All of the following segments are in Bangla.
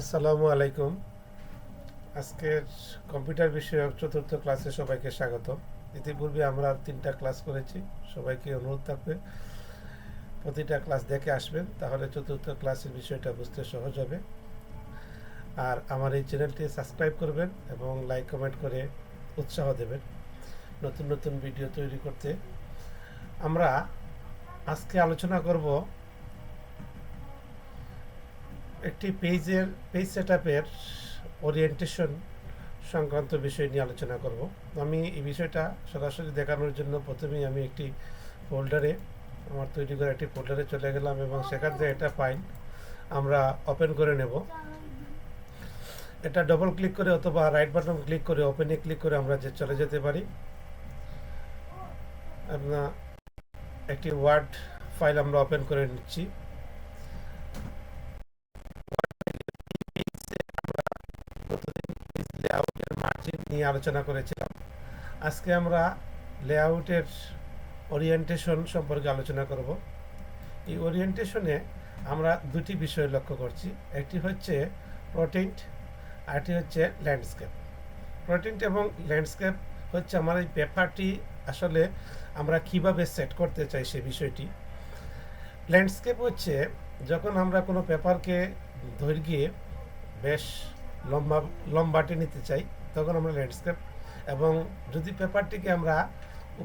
আসসালামু আলাইকুম। আজকের কম্পিউটার বিষয়ক চতুর্থ ক্লাসে সবাইকে স্বাগত। ইতিপূর্বে আমরা তিনটা ক্লাস করেছি। সবাইকে অনুরোধ থাকবে, প্রতিটা ক্লাস দেখে আসবেন, তাহলে চতুর্থ ক্লাসের বিষয়টা বুঝতে সহজ হবে। আর আমার এই চ্যানেলটি সাবস্ক্রাইব করবেন এবং লাইক, কমেন্ট করে উৎসাহ দেবেন নতুন নতুন ভিডিও তৈরি করতে। আমরা আজকে আলোচনা করব একটি পেজের, পেজ সেট আপের ওরিয়েন্টেশন সংক্রান্ত বিষয় নিয়ে আলোচনা করব। আমি এই বিষয়টা সরাসরি দেখানোর জন্য প্রথমেই আমি একটি ফোল্ডারে আমার তৈরি করা একটি ফোল্ডারে চলে গেলাম এবং সেখান থেকে এটা ফাইল আমরা ওপেন করে নেব। এটা ডবল ক্লিক করে অথবা রাইট বাটন ক্লিক করে ওপেনে ক্লিক করে আমরা যে চলে যেতে পারি। আপনার একটি ওয়ার্ড ফাইল আমরা ওপেন করে নিচ্ছি। লেআউটের মার্জিন নিয়ে আলোচনা করেছিলাম। আজকে আমরা লেআউটের ওরিয়েন্টেশন সম্পর্কে আলোচনা করব। এই ওরিয়েন্টেশনে আমরা দুটি বিষয় লক্ষ্য করছি। একটি হচ্ছে প্রোটেন্ট আরটি হচ্ছে ল্যান্ডস্কেপ প্রোটেন্ট এবং ল্যান্ডস্কেপ হচ্ছে আমার এই পেপারটি আসলে আমরা কীভাবে সেট করতে চাই সে বিষয়টি। ল্যান্ডস্কেপ হচ্ছে যখন আমরা কোনো পেপারকে দৈর্ঘ্যে বেশ লম্বা, লম্বাটে নিতে চাই, তখন আমরা ল্যান্ডস্কেপ এবং যদি পেপারটিকে আমরা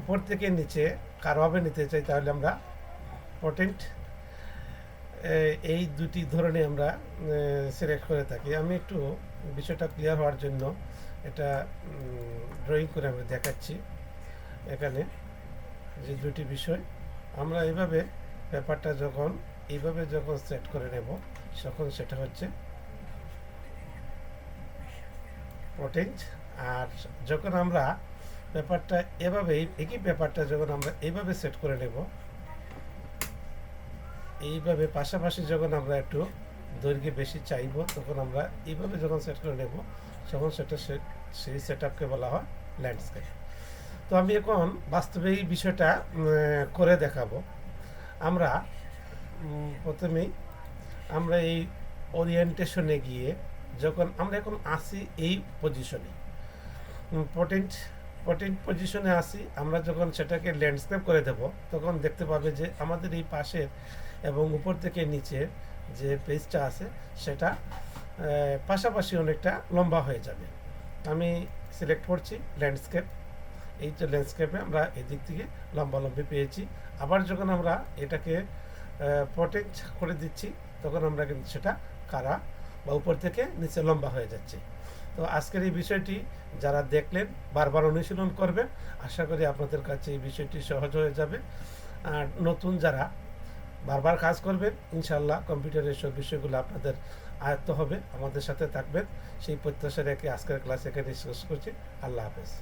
উপর থেকে নিচে কারোভাবে নিতে চাই, তাহলে আমরা পটেন্ট এই দুটি ধরনের আমরা সিলেক্ট করে থাকি। আমি একটু বিষয়টা ক্লিয়ার হওয়ার জন্য এটা ড্রয়িং করে আমি দেখাচ্ছি এখানে যে দুটি বিষয়। আমরা এইভাবে পেপারটা যখন, এইভাবে যখন সেট করে নেব, তখন সেটা হচ্ছে প্রোটেন্ট আর যখন আমরা পেপারটা এভাবে একই পেপারটা যখন আমরা এইভাবে সেট করে নেব, এইভাবে পাশাপাশি যখন আমরা একটু দৈর্ঘ্যে বেশি চাইব, তখন আমরা এইভাবে যখন সেট করে নেব, তখন সেটা সেই সেট আপকে বলা হয় ল্যান্ডস্কেপ তো আমি এখন বাস্তবে এই বিষয়টা করে দেখাবো। আমরা প্রথমেই আমরা এই ওরিয়েন্টেশনে গিয়ে যখন আমরা এখন আসি এই পজিশনে পটেন্ট পটেন্ট পজিশনে আসি, আমরা যখন সেটাকে ল্যান্ডস্কেপ করে দেব, তখন দেখতে পাবে যে আমাদের এই পাশের এবং উপর থেকে নিচে যে পেজটা আছে, সেটা পাশাপাশি অনেকটা লম্বা হয়ে যাবে। আমি সিলেক্ট করছি ল্যান্ডস্কেপ এই যে ল্যান্ডস্কেপে আমরা এদিক থেকে লম্বা লম্বি পেয়েছি। আবার যখন আমরা এটাকে পটেন্ট করে দিচ্ছি, তখন আমরা কিন্তু সেটা কারা বা উপর থেকে নিচে লম্বা হয়ে যাচ্ছে। তো আজকের এই বিষয়টি যারা দেখলেন, বারবার অনুশীলন করবেন, আশা করি আপনাদের কাছে এই বিষয়টি সহজ হয়ে যাবে। আর নতুন যারা বারবার কাজ করবেন ইনশাল্লাহ কম্পিউটারের সব বিষয়গুলো আপনাদের আয়ত্ত হবে, আমাদের সাথে থাকবেন। সেই প্রত্যাশা রেখে আজকের ক্লাস এখানে শেষ করছি। আল্লাহ হাফেজ।